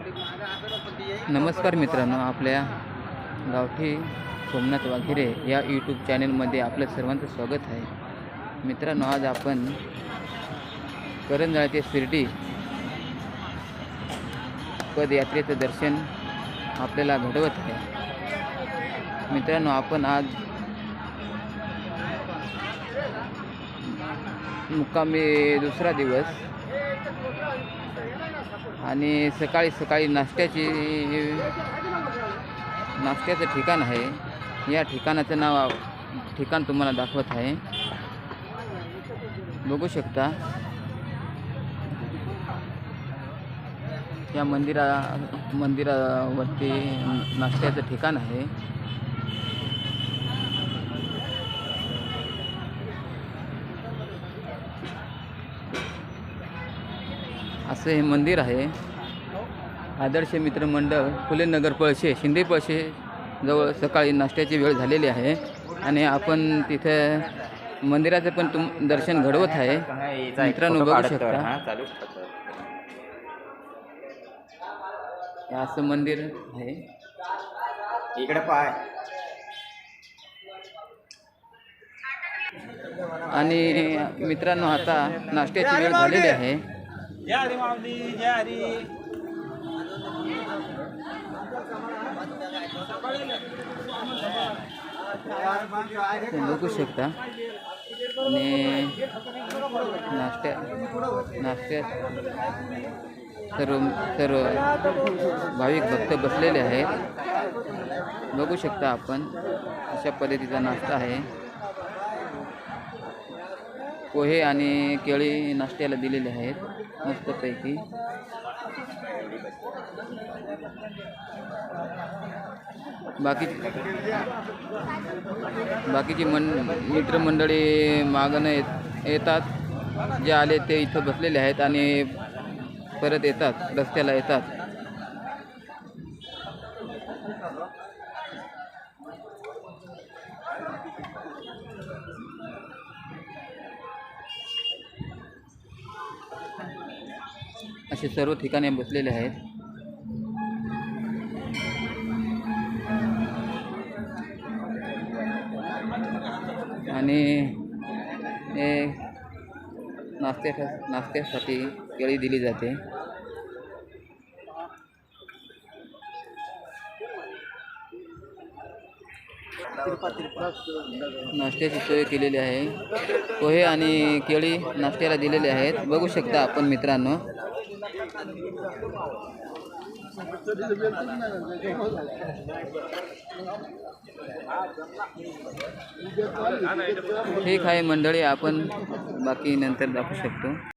नमस्कार मित्रांनो आपल्या गावठी सोमनाथ वाघिरे या यूट्यूब चॅनलमध्ये आपलं सर्वांचं स्वागत आहे. मित्रांनो आज आपण करंजाळे ते शिर्डी पदयात्रेचं दर्शन आपल्याला घडवत आहे. मित्रांनो आपण आज मुक्कामी दुसरा दिवस आणि सकाळी सकाळी नाश्त्याची नाश्त्याचं ठिकाण आहे. या ठिकाणाचं नाव ठिकाण तुम्हाला दाखवत आहे. बघू शकता. या मंदिरा मंदिरावरती नाश्त्याचं ठिकाण आहे. असं हे मंदिर आहे. आदर्श मित्रमंडळ फुले नगर पळशे शिंदे पळशे जवळ सकाळी नाश्त्याची वेळ झालेली आहे. आणि आपण तिथं मंदिराचं पण तुम दर्शन घडवत आहे. मित्रांनो बघू शकता. असं मंदिर आहे. इकडे पाय. आणि मित्रांनो आता नाश्त्याची वेळ झालेली आहे. हरी माऊली जय हरी. बघू शकता. आणि नाश्त्या नाश्त्या सर्व सर्व भाविक भक्त बसलेले आहेत. बघू शकता आपण अशा पद्धतीचा नाश्ता आहे. पोहे आणि केळी नाश्त्याला दिलेले आहेत मस्तपैकी. बाकी बाकीची मन मित्रमंडळी मागणं येत येतात. जे आले ते इथं बसलेले आहेत आणि परत येतात रस्त्याला येतात. असे सर्व ठिकाणी बसलेले आहेत. आणि हे नाश्त्या नाश्त्यासाठी केळी दिली जाते. नाश्त्याची सोय केलेली आहे. पोहे आणि केळी नाश्त्याला दिलेले आहेत. बघू शकता आपण मित्रांनो. ठीक आहे मंडळी आपण बाकी नंतर दाखवू शकतो.